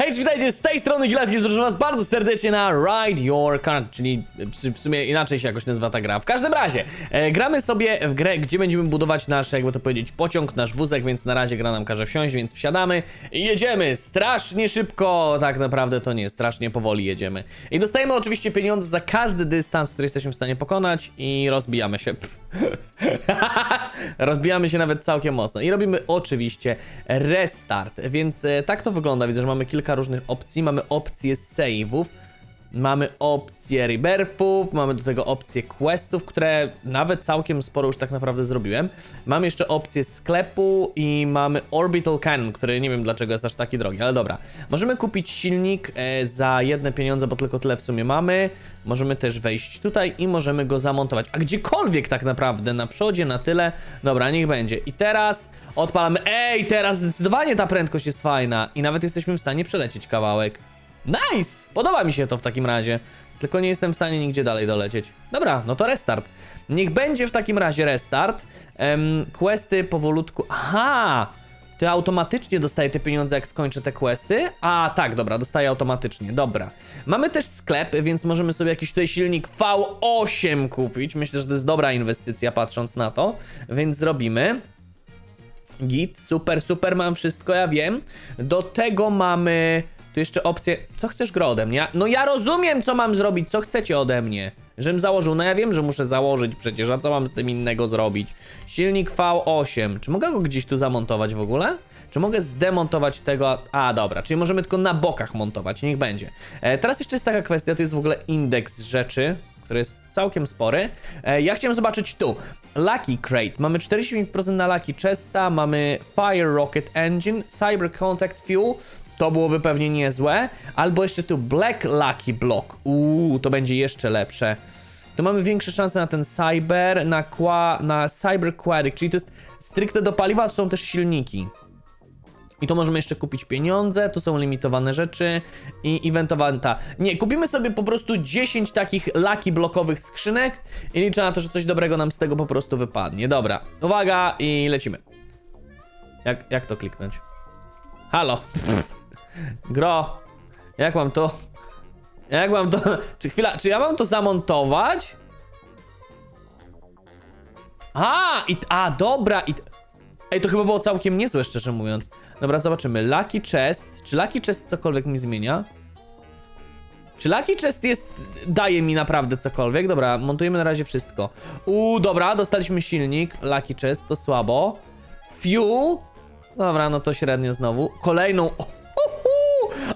Hej, witajcie, z tej strony Gilatki, zapraszam was bardzo serdecznie na Ride Your Car, czyli w sumie inaczej się jakoś nazywa ta gra. W każdym razie, e, gramy sobie w grę, gdzie będziemy budować nasz, jakby to powiedzieć, pociąg, nasz wózek, więc na razie gra nam każe wsiąść, więc wsiadamy i jedziemy strasznie szybko, tak naprawdę to nie, strasznie powoli jedziemy. I dostajemy oczywiście pieniądze za każdy dystans, który jesteśmy w stanie pokonać i rozbijamy się. Rozbijamy się nawet całkiem mocno i robimy oczywiście restart, więc e, tak to wygląda. Widzę, że mamy kilka różnych opcji. Mamy opcję save'ów, mamy opcję rebirthów, mamy do tego opcję questów, które nawet całkiem sporo już tak naprawdę zrobiłem. Mam jeszcze opcję sklepu i mamy Orbital Cannon, który nie wiem dlaczego jest aż taki drogi, ale dobra. Możemy kupić silnik e, za jedne pieniądze, bo tylko tyle w sumie mamy. Możemy też wejść tutaj i możemy go zamontować. A gdziekolwiek tak naprawdę, na przodzie, na tyle. Dobra, niech będzie. I teraz odpalamy. Ej, teraz zdecydowanie ta prędkość jest fajna. I nawet jesteśmy w stanie przelecieć kawałek. Nice! Podoba mi się to w takim razie. Tylko nie jestem w stanie nigdzie dalej dolecieć. Dobra, no to restart. Niech będzie w takim razie restart. Em, questy powolutku. Aha! To automatycznie dostaję te pieniądze, jak skończę te questy? A, tak, dobra, dostaję automatycznie, dobra. Mamy też sklep, więc możemy sobie jakiś tutaj silnik V8 kupić. Myślę, że to jest dobra inwestycja, patrząc na to, więc zrobimy. Git, super, super, mam wszystko, ja wiem. Do tego mamy tu jeszcze opcję. Co chcesz gro ode mnie? No ja rozumiem, co mam zrobić, co chcecie ode mnie. Żebym założył, no ja wiem, że muszę założyć przecież, a co mam z tym innego zrobić? Silnik V8. Czy mogę go gdzieś tu zamontować w ogóle? Czy mogę zdemontować tego? A, dobra, czyli możemy tylko na bokach montować, niech będzie. E, teraz jeszcze jest taka kwestia, to jest w ogóle indeks rzeczy, który jest całkiem spory. E, ja chciałem zobaczyć tu. Lucky Crate. Mamy 45% na Lucky Chesta, mamy Fire Rocket Engine, Cyber Contact Fuel. To byłoby pewnie niezłe. Albo jeszcze tu Black Lucky Block. Uuu, to będzie jeszcze lepsze. To mamy większe szanse na ten Cyber, na, qua, na Cyber Quadic, czyli to jest stricte do paliwa, to są też silniki. I to możemy jeszcze kupić pieniądze, to są limitowane rzeczy i eventowanta. Nie, kupimy sobie po prostu 10 takich lucky blokowych skrzynek i liczę na to, że coś dobrego nam z tego po prostu wypadnie. Dobra, uwaga i lecimy. Jak, jak to kliknąć? Halo. Gro. Jak mam to? Jak mam to? Czy chwila, czy ja mam to zamontować? A, i, a, dobra, i, Ej, to chyba było całkiem niezłe, szczerze mówiąc. Dobra, zobaczymy. Lucky Chest. Czy Lucky Chest cokolwiek mi zmienia? Czy Lucky Chest jest... daje mi naprawdę cokolwiek? Dobra, montujemy na razie wszystko. Uuu, dobra, dostaliśmy silnik. Lucky Chest, to słabo. Fuel. Dobra, no to średnio znowu. Kolejną...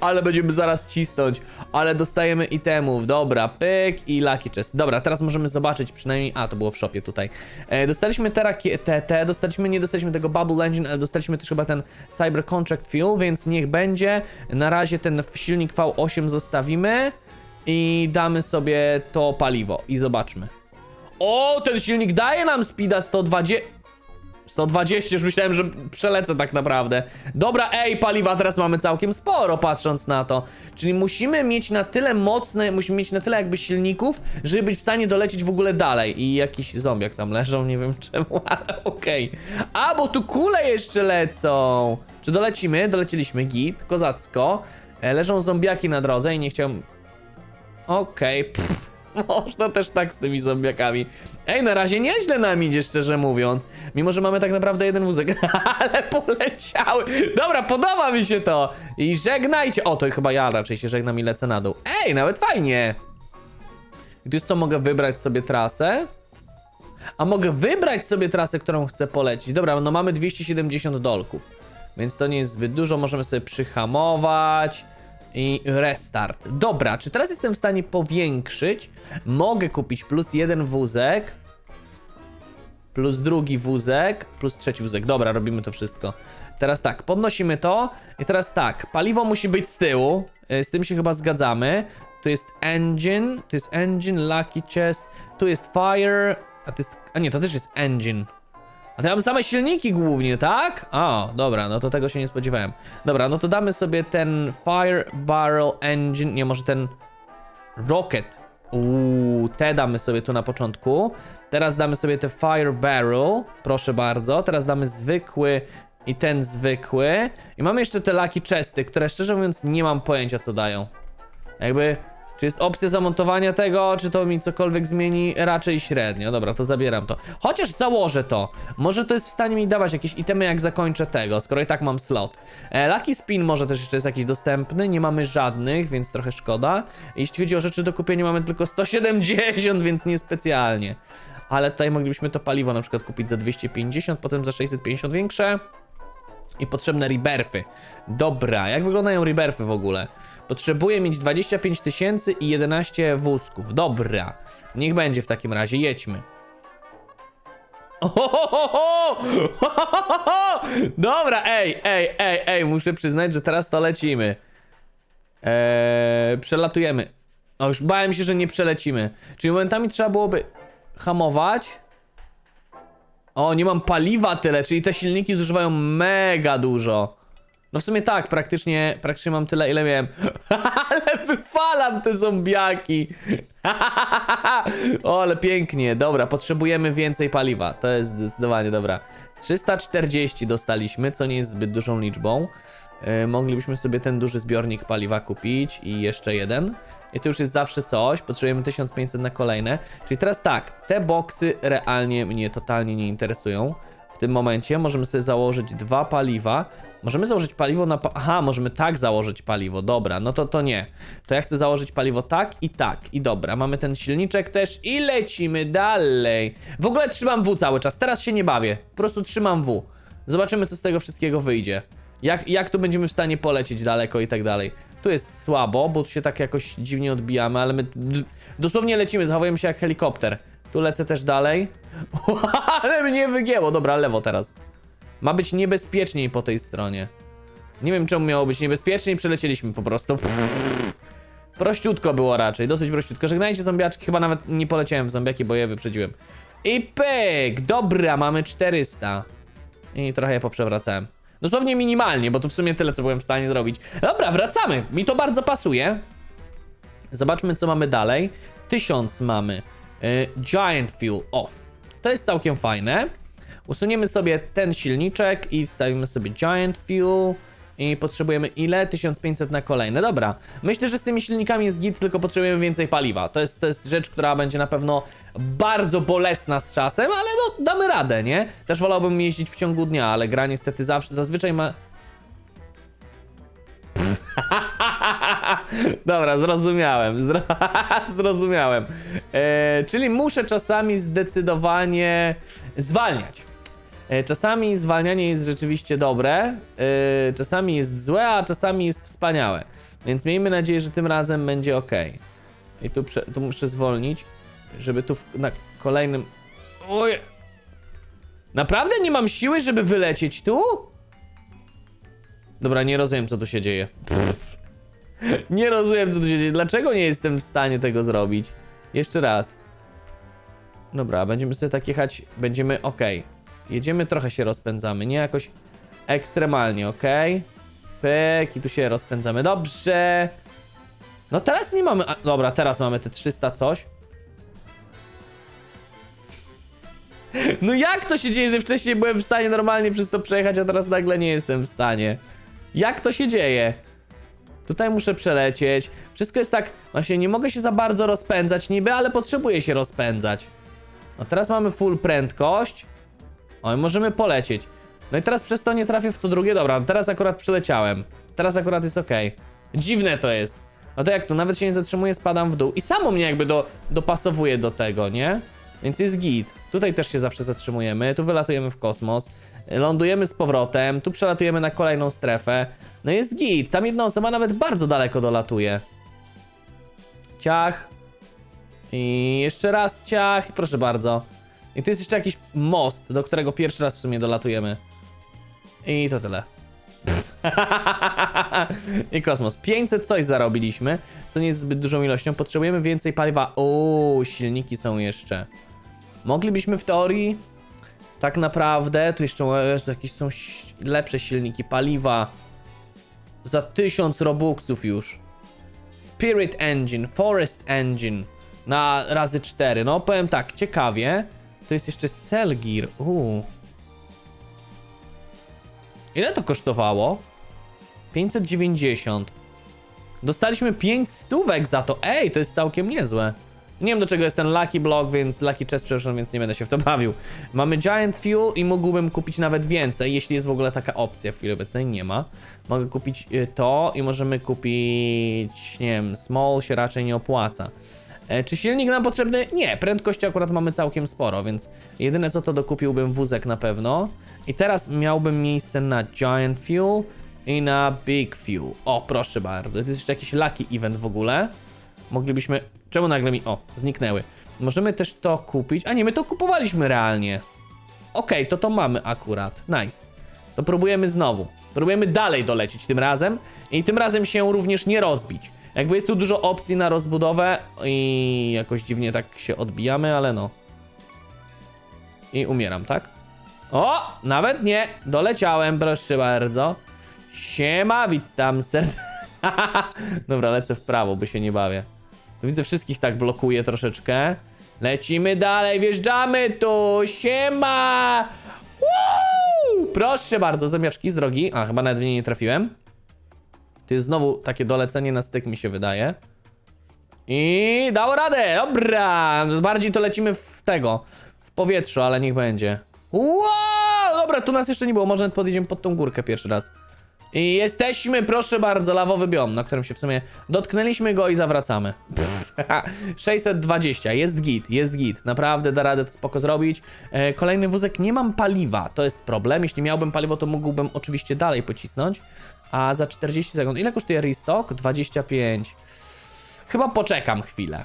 Ale będziemy zaraz cisnąć. Ale dostajemy itemów. Dobra, pyk i Lucky Chest. Dobra, teraz możemy zobaczyć przynajmniej... A, to było w shopie tutaj. E, dostaliśmy te, dostaliśmy, nie dostaliśmy tego Bubble Engine, ale dostaliśmy też chyba ten Cyber Contract Fuel, więc niech będzie. Na razie ten silnik V8 zostawimy i damy sobie to paliwo i zobaczmy. O, ten silnik daje nam speeda 120... 120, już myślałem, że przelecę tak naprawdę. Dobra, ej, paliwa teraz mamy całkiem sporo, patrząc na to. Czyli musimy mieć na tyle mocne, musimy mieć na tyle jakby silników, żeby być w stanie dolecieć w ogóle dalej. I jakiś zombiak tam leżą, nie wiem czemu, ale okej. A, bo tu kule jeszcze lecą. Czy dolecimy? Doleciliśmy, git, kozacko. E, leżą zombiaki na drodze i nie chciałem... Okej, pff, można też tak z tymi zombiakami. Ej, na razie nieźle nam idzie, szczerze mówiąc. Mimo, że mamy tak naprawdę jeden wózek. Ale poleciały. Dobra, podoba mi się to. I żegnajcie. O, to chyba ja raczej się żegnam i lecę na dół. Ej, nawet fajnie. I tu jest co, mogę wybrać sobie trasę? A mogę wybrać sobie trasę, którą chcę polecić. Dobra, no mamy 270 dolków. Więc to nie jest zbyt dużo. Możemy sobie przyhamować. I restart. Dobra, czy teraz jestem w stanie powiększyć? Mogę kupić plus jeden wózek. Plus drugi wózek. Plus trzeci wózek. Dobra, robimy to wszystko. Teraz tak, podnosimy to. I teraz tak, paliwo musi być z tyłu. y, Z tym się chyba zgadzamy. Tu jest engine. Tu jest engine, lucky chest. Tu jest fire. A to jest. A nie, to też jest engine. A mam same silniki głównie, tak? O, dobra, no to tego się nie spodziewałem. Dobra, no to damy sobie ten Fire Barrel Engine, nie, może ten Rocket. Uuu, te damy sobie tu na początku. Teraz damy sobie te Fire Barrel, proszę bardzo. Teraz damy zwykły i ten zwykły. I mamy jeszcze te Lucky Chesty, które szczerze mówiąc nie mam pojęcia co dają. Jakby, czy jest opcja zamontowania tego, czy to mi cokolwiek zmieni? Raczej średnio. Dobra, to zabieram to. Chociaż założę to. Może to jest w stanie mi dawać jakieś itemy, jak zakończę tego, skoro i tak mam slot. E, Lucky Spin może też jeszcze jest jakiś dostępny. Nie mamy żadnych, więc trochę szkoda. Jeśli chodzi o rzeczy do kupienia, mamy tylko 170, więc niespecjalnie. Ale tutaj moglibyśmy to paliwo na przykład kupić za 250, potem za 650 większe. I potrzebne rebirthy. Dobra, jak wyglądają rebirthy w ogóle? Potrzebuję mieć 25 tysięcy i 11 wózków. Dobra, niech będzie w takim razie, jedźmy. Dobra, ej, ej, ej, ej, muszę przyznać, że teraz to lecimy. Eee, przelatujemy. O, już bałem się, że nie przelecimy. Czyli momentami trzeba byłoby hamować. O, nie mam paliwa tyle, czyli te silniki zużywają mega dużo. No w sumie tak, praktycznie, praktycznie mam tyle, ile miałem. ale wyfalam te zombiaki. o, ale pięknie. Dobra, potrzebujemy więcej paliwa. To jest zdecydowanie dobra. 340 dostaliśmy, co nie jest zbyt dużą liczbą. Yy, moglibyśmy sobie ten duży zbiornik paliwa kupić i jeszcze jeden. I to już jest zawsze coś. Potrzebujemy 1500 na kolejne. Czyli teraz tak, te boksy realnie mnie totalnie nie interesują. W tym momencie możemy sobie założyć dwa paliwa. Możemy założyć paliwo na. Pa Aha, możemy tak założyć paliwo. Dobra, no to to nie. To ja chcę założyć paliwo tak i tak. I dobra, mamy ten silniczek też i lecimy dalej. W ogóle trzymam W cały czas. Teraz się nie bawię. Po prostu trzymam W. Zobaczymy, co z tego wszystkiego wyjdzie. Jak, jak tu będziemy w stanie polecieć daleko i tak dalej. Tu jest słabo, bo tu się tak jakoś dziwnie odbijamy, ale my dosłownie lecimy, zachowujemy się jak helikopter. Tu lecę też dalej. ale mnie wygięło. Dobra, lewo teraz. Ma być niebezpieczniej po tej stronie. Nie wiem czemu miało być niebezpieczniej, przelecieliśmy po prostu. Prościutko było raczej, dosyć prościutko. Żegnajcie zombiaczki, chyba nawet nie poleciałem w zombiaki, bo je wyprzedziłem. I pyk! Dobra, mamy 400. I trochę je poprzewracałem. Dosłownie minimalnie, bo to w sumie tyle, co byłem w stanie zrobić. Dobra, wracamy. Mi to bardzo pasuje. Zobaczmy, co mamy dalej. 1000 mamy. Y, Giant Fuel. O, to jest całkiem fajne. Usuniemy sobie ten silniczek i wstawimy sobie Giant Fuel. I potrzebujemy ile? 1500 na kolejne. Dobra. Myślę, że z tymi silnikami jest git, tylko potrzebujemy więcej paliwa. To jest, to jest rzecz, która będzie na pewno bardzo bolesna z czasem, ale no damy radę, nie? Też wolałbym jeździć w ciągu dnia, ale gra niestety zawsze, zazwyczaj ma... Dobra, zrozumiałem. Zro... zrozumiałem. E, czyli muszę czasami zdecydowanie zwalniać. E, Czasami zwalnianie jest rzeczywiście dobre, e, czasami jest złe, a czasami jest wspaniałe. Więc miejmy nadzieję, że tym razem będzie ok. I tu, prze, tu muszę zwolnić, żeby tu w, na kolejnym. Oj! Naprawdę nie mam siły, żeby wylecieć tu? Dobra, nie rozumiem, co tu się dzieje. Pff. Nie rozumiem, co tu się dzieje. Dlaczego nie jestem w stanie tego zrobić? Jeszcze raz. Dobra, będziemy sobie tak jechać. Będziemy ok. Jedziemy, trochę się rozpędzamy. Nie jakoś ekstremalnie, ok? Pyk, i tu się rozpędzamy. Dobrze. No teraz nie mamy. A, dobra, teraz mamy te 300 coś. No jak to się dzieje, że wcześniej byłem w stanie normalnie przez to przejechać, a teraz nagle nie jestem w stanie? Jak to się dzieje? Tutaj muszę przelecieć. Wszystko jest tak. Właśnie nie mogę się za bardzo rozpędzać niby, ale potrzebuję się rozpędzać. No teraz mamy full prędkość. O, możemy polecieć. No i teraz przez to nie trafię w to drugie. Dobra, teraz akurat przeleciałem. Teraz akurat jest ok. Dziwne to jest. No to jak to, nawet się nie zatrzymuję, spadam w dół. I samo mnie jakby do, dopasowuje do tego, nie? Więc jest git. Tutaj też się zawsze zatrzymujemy. Tu wylatujemy w kosmos. Lądujemy z powrotem. Tu przelatujemy na kolejną strefę. No jest git. Tam jedna osoba nawet bardzo daleko dolatuje. Ciach. I jeszcze raz ciach. Proszę bardzo. I tu jest jeszcze jakiś most, do którego pierwszy raz w sumie dolatujemy. I to tyle. I kosmos. 500 coś zarobiliśmy, co nie jest zbyt dużą ilością. Potrzebujemy więcej paliwa. O, silniki są jeszcze. Moglibyśmy w teorii tak naprawdę, tu jeszcze Jezu, jakieś są lepsze silniki paliwa. Za 1000 robuxów już. Spirit Engine, Forest Engine na razy 4. No powiem tak, ciekawie. To jest jeszcze Cell Gear. Uuu. Ile to kosztowało? 590. Dostaliśmy 5 stówek za to. Ej, to jest całkiem niezłe. Nie wiem do czego jest ten Lucky Block, więc Lucky Chest, przepraszam, więc nie będę się w to bawił. Mamy Giant Fuel i mógłbym kupić nawet więcej, jeśli jest w ogóle taka opcja. W chwili obecnej nie ma. Mogę kupić y, to i możemy kupić, nie wiem, Small się raczej nie opłaca. E, Czy silnik nam potrzebny? Nie, prędkości akurat mamy całkiem sporo, więc jedyne co to dokupiłbym wózek na pewno. I teraz miałbym miejsce na Giant Fuel i na Big Fuel. O, proszę bardzo. To jest jeszcze jakiś lucky event w ogóle. Moglibyśmy... Czemu nagle mi... O, zniknęły. Możemy też to kupić. A nie, my to kupowaliśmy realnie. Okej, to to mamy akurat. Nice. To próbujemy znowu. Próbujemy dalej dolecieć tym razem i tym razem się również nie rozbić. Jakby jest tu dużo opcji na rozbudowę i jakoś dziwnie tak się odbijamy, ale no. I umieram, tak? O, nawet nie. Doleciałem, proszę bardzo. Siema, witam serdecznie. Dobra, lecę w prawo, by się nie bawię. Widzę wszystkich tak blokuje troszeczkę. Lecimy dalej, wjeżdżamy tu. Siema! Woo! Proszę bardzo, zamiaczki z drogi. A, chyba nawet w nie trafiłem. To jest znowu takie dolecenie na styk, mi się wydaje. I dało radę, dobra. Bardziej to lecimy w tego, w powietrzu, ale niech będzie. Wow, dobra, tu nas jeszcze nie było, może podjedziemy pod tą górkę pierwszy raz. I jesteśmy, proszę bardzo, lawowy biom, na którym się w sumie dotknęliśmy go i zawracamy. Pff, 620, jest git, jest git, naprawdę da radę to spoko zrobić. E, kolejny wózek, nie mam paliwa, to jest problem. Jeśli miałbym paliwo, to mógłbym oczywiście dalej pocisnąć. A za 40 sekund, ile kosztuje restock? 25. Chyba poczekam chwilę.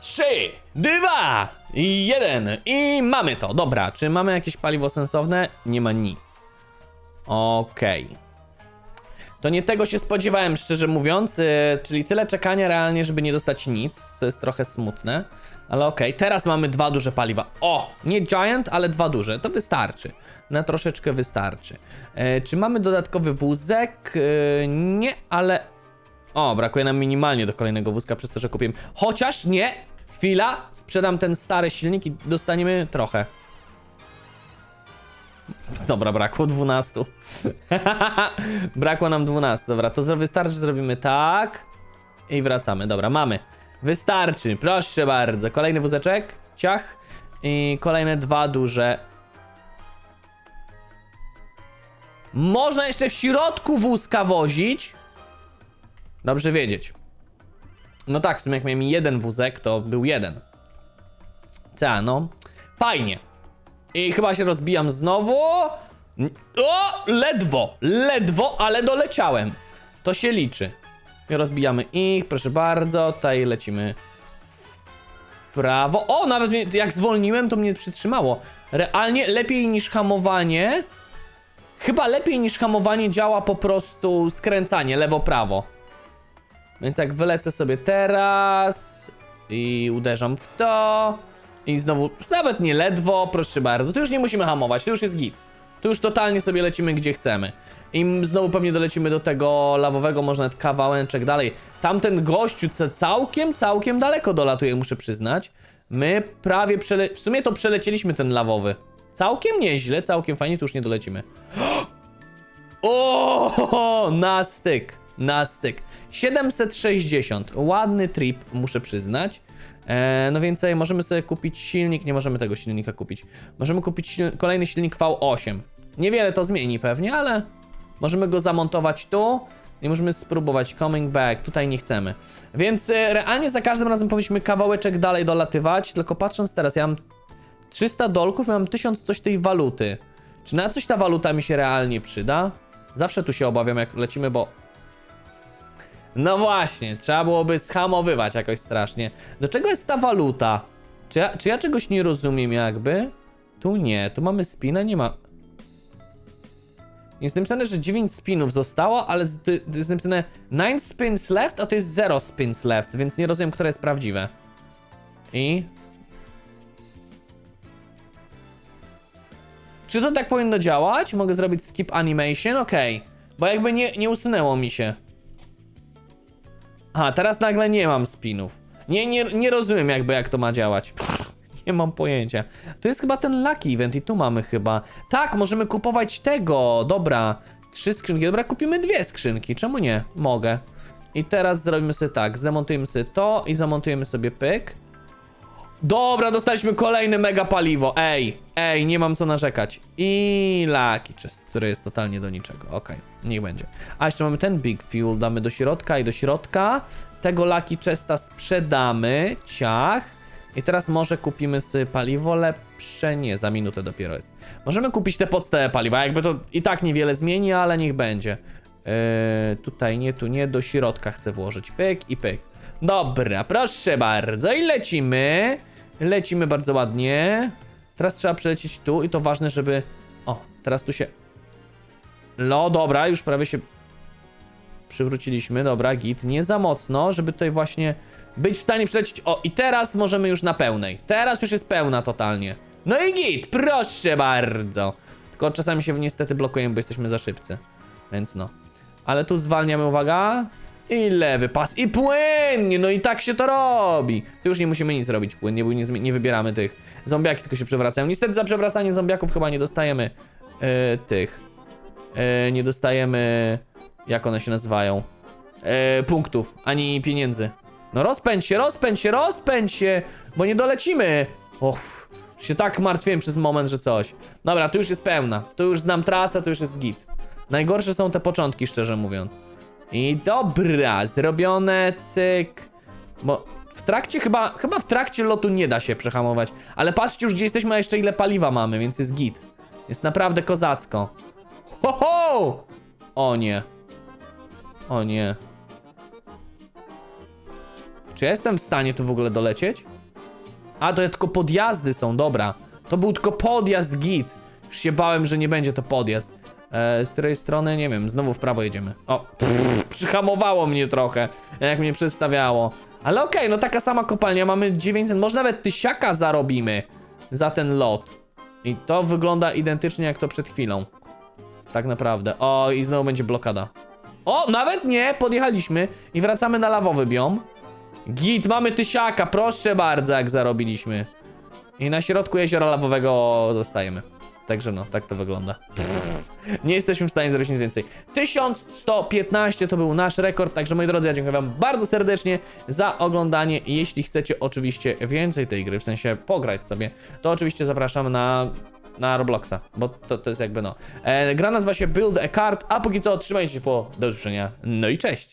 3, 2, 1 i mamy to. Dobra, czy mamy jakieś paliwo sensowne? Nie ma nic. Okej. To nie tego się spodziewałem, szczerze mówiąc, yy, czyli tyle czekania realnie, żeby nie dostać nic, co jest trochę smutne. Ale okej, teraz mamy dwa duże paliwa. O, nie giant, ale dwa duże, to wystarczy. Na troszeczkę wystarczy. E, czy mamy dodatkowy wózek? E, nie, ale... O, brakuje nam minimalnie do kolejnego wózka przez to, że kupiłem. Chociaż nie, chwila, sprzedam ten stary silnik i dostaniemy trochę. Dobra, brakło 12. brakło nam 12. Dobra, to wystarczy, zrobimy tak. I wracamy. Dobra, mamy. Wystarczy, proszę bardzo. Kolejny wózeczek. Ciach. I kolejne dwa duże. Można jeszcze w środku wózka wozić. Dobrze wiedzieć. No tak, w sumie jak miałem jeden wózek, to był jeden. Co, no. Fajnie. I chyba się rozbijam znowu. O! Ledwo, ledwo, ale doleciałem. To się liczy. Rozbijamy ich, proszę bardzo. Tutaj lecimy w prawo. O, nawet mnie, jak zwolniłem, to mnie przytrzymało. Realnie lepiej niż hamowanie. Chyba lepiej niż hamowanie działa po prostu skręcanie lewo-prawo. Więc jak wylecę sobie teraz i uderzam w to i znowu, nawet nie ledwo, proszę bardzo, tu już nie musimy hamować, tu już jest git. Tu już totalnie sobie lecimy gdzie chcemy. I znowu pewnie dolecimy do tego lawowego, może nawet kawałeczek dalej. Tamten gościu całkiem, całkiem daleko dolatuje, muszę przyznać. My prawie przele... W sumie to przelecieliśmy ten lawowy. Całkiem nieźle, całkiem fajnie, tu już nie dolecimy. O, na styk, na styk. 760, ładny trip, muszę przyznać. E, no więcej, możemy sobie kupić silnik, nie możemy tego silnika kupić. Możemy kupić kolejny silnik V8. Niewiele to zmieni pewnie, ale możemy go zamontować tu i możemy spróbować coming back, tutaj nie chcemy. Więc e, realnie za każdym razem powinniśmy kawałeczek dalej dolatywać, tylko patrząc teraz, ja mam 300 dolków, ja mam 1000 coś tej waluty. Czy na coś ta waluta mi się realnie przyda? Zawsze tu się obawiam, jak lecimy, bo. No właśnie, trzeba byłoby schamowywać jakoś strasznie. Do czego jest ta waluta? Czy ja, czy ja czegoś nie rozumiem, jakby? Tu nie, tu mamy spina, nie ma. Jest napisane, że 9 spinów zostało, ale z- to jest napisane 9 spins left, a to jest 0 spins left, więc nie rozumiem, które jest prawdziwe. I Czy to tak powinno działać? Mogę zrobić skip animation? Okej. Bo jakby nie, nie usunęło mi się. A, teraz nagle nie mam spinów. Nie, nie, nie rozumiem jakby jak to ma działać. Nie mam pojęcia. Tu jest chyba ten Lucky Event i tu mamy chyba. Tak, możemy kupować tego. Dobra. Trzy skrzynki. Dobra, kupimy dwie skrzynki. Czemu nie? Mogę. I teraz zrobimy sobie tak. Zdemontujemy sobie to i zamontujemy sobie pyk. Dobra, dostaliśmy kolejne mega paliwo. Ej, ej, nie mam co narzekać. I Lucky Chest, który jest totalnie do niczego. Okej, niech będzie. A jeszcze mamy ten Big Fuel, damy do środka i do środka. Tego Lucky Chesta sprzedamy. Ciach. I teraz może kupimy sobie paliwo lepsze. Nie, za minutę dopiero jest. Możemy kupić te podstawowe paliwa. Jakby to i tak niewiele zmieni, ale niech będzie. Yy, tutaj nie, tu nie, do środka chcę włożyć. Pyk i pyk. Dobra, proszę bardzo. I lecimy. Lecimy bardzo ładnie. Teraz trzeba przelecieć tu i to ważne, żeby... O, teraz tu się... No dobra, już prawie się przywróciliśmy. Dobra, git. Nie za mocno, żeby tutaj właśnie być w stanie przelecieć. O, i teraz możemy już na pełnej. Teraz już jest pełna totalnie. No i git, proszę bardzo. Tylko czasami się niestety blokujemy, bo jesteśmy za szybcy. Więc no. Ale tu zwalniamy, uwaga. I lewy pas. I płynnie. No i tak się to robi. Tu już nie musimy nic robić płynnie, bo nie, nie wybieramy tych. Zombiaki tylko się przewracają. Niestety za przewracanie zombiaków chyba nie dostajemy e, tych. E, nie dostajemy. Jak one się nazywają? E, punktów, ani pieniędzy. No rozpędź się, rozpędź się, rozpędź się, bo nie dolecimy. Och, się tak martwiłem przez moment, że coś. Dobra, tu już jest pełna. Tu już znam trasę, tu już jest git. Najgorsze są te początki, szczerze mówiąc. I dobra, zrobione, cyk. Bo w trakcie chyba, chyba w trakcie lotu nie da się przehamować. Ale patrzcie już gdzie jesteśmy, a jeszcze ile paliwa mamy, więc jest git. Jest naprawdę kozacko. Ho, ho! O nie. O nie. Czy ja jestem w stanie tu w ogóle dolecieć? A, to tylko podjazdy są, dobra. To był tylko podjazd git. Już się bałem, że nie będzie to podjazd. E, z której strony, nie wiem, znowu w prawo jedziemy. O, pff, przyhamowało mnie trochę, jak mnie przedstawiało. Ale okej, no taka sama kopalnia, mamy 900, może nawet tysiaka zarobimy za ten lot. I to wygląda identycznie jak to przed chwilą. Tak naprawdę. O, i znowu będzie blokada. O, nawet nie, podjechaliśmy i wracamy na lawowy biom. Git, mamy tysiaka, proszę bardzo, jak zarobiliśmy. I na środku jeziora lawowego zostajemy. Także no, tak to wygląda. Nie jesteśmy w stanie zrobić nic więcej. 1115 to był nasz rekord, także moi drodzy, ja dziękuję wam bardzo serdecznie za oglądanie jeśli chcecie oczywiście więcej tej gry, w sensie pograć sobie, to oczywiście zapraszam na na Robloxa, bo to, to jest jakby no. E, gra nazywa się Build a Card, a póki co trzymajcie się po do usłyszenia. No i cześć!